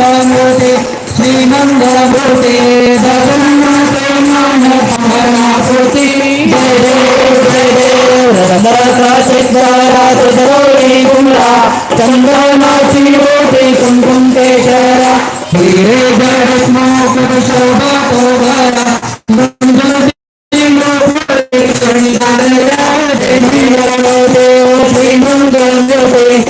మంగళమూర్తి శ్రీ మంగళమూర్తి మంగళమూర్తి జయ దేవ జయ దేవ రథరాత్రి గౌరీ కుమరా చంద్రనాథి మూర్తి కుంకుంకేశ్వర శ్రీరే గణేశ్వర శోభా శ్రీ మంగళమూర్తి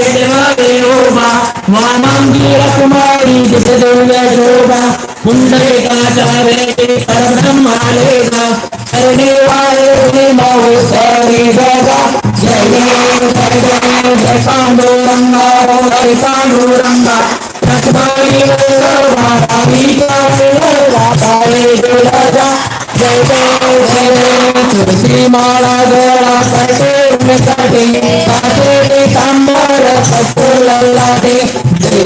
वामाङ्गीरकुमारी दिव्यशोभा पुण्डरीकाचारे परब्रह्मालेगा हरिदेवाय महोत्सवी गगा जय देव जय देव जय पाण्डुरङ्गा हरि पाण्डुरङ्गा लक्ष्मणी वल्लभाई वल्लभाई दुर्गा जय देव जय देव तुलसी माला गला कटे कटे काटे तांबर कपूर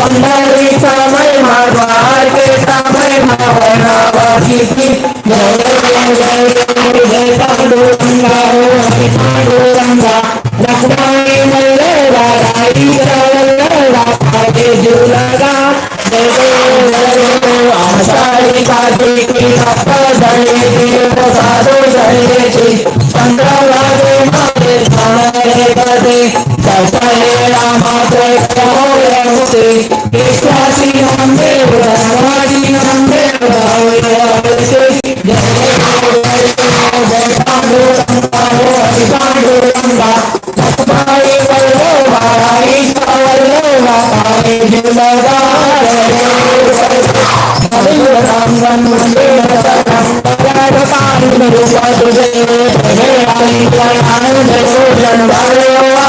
सुरवराय निष्कृति केटी नरो हनुमंता पुण्य राते जय देव जय जय पांडुरंगा वल्लभ हरि पाहि दुर्लभ जय देव जय देव वाळू वारदा कुरंडायती चंद्रभागे माझे सोयारेती विद्या पाताका वैष्णवनाचती पंढरीचा महिमा द्वारकेचा महिमा वैष्णवाची जय जय देव जय कमोरे होते कृष्णाची नामदेव रामाची नामदेव रावयाचे जय देव जय देव जय पांडुरंगा हो हरी पांडुरंगा लक्ष्मणी वल्लभा आई वल्लभा आई जुलगा जय देव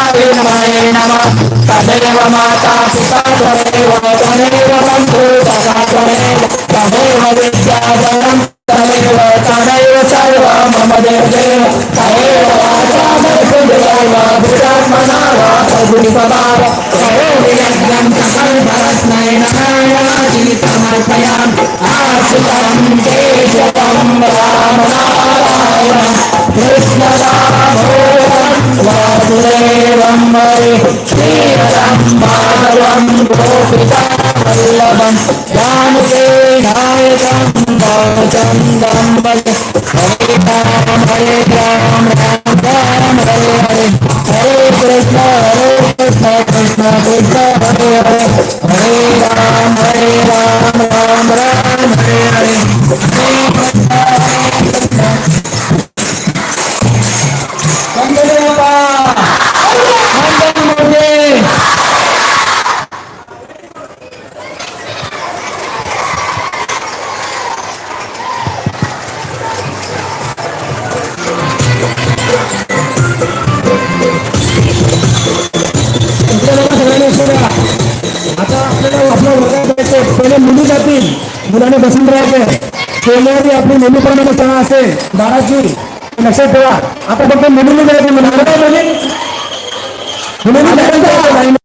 మాతాయ నమః నమః తదేవ మాతా పితా తదేవ తదేవ బంధు తదా తదేవ తదేవ విద్యాధనం తదేవ తదేవ సర్వ మమ దేవ దేవ తదేవ వాచా మృదు దేవ భూతాత్మనా వా సగుణి పదా हरे श्रीरं माधवं गोपिता वल्लभं जानके नायकं भवचन्दं भजे हरे राम हरे राम राम राम हरे हरे हरे कृष्ण हरे कृष्ण कृष्ण कृष्ण आता आपल्याला आपल्या वर्गात जायचं पहिले मुलाने बसून राहायचे केल्यावरती आपली नेहमीप्रमाणे शाळा असेल. ठेवा. आता फक्त मुलीने जायचं मुलांना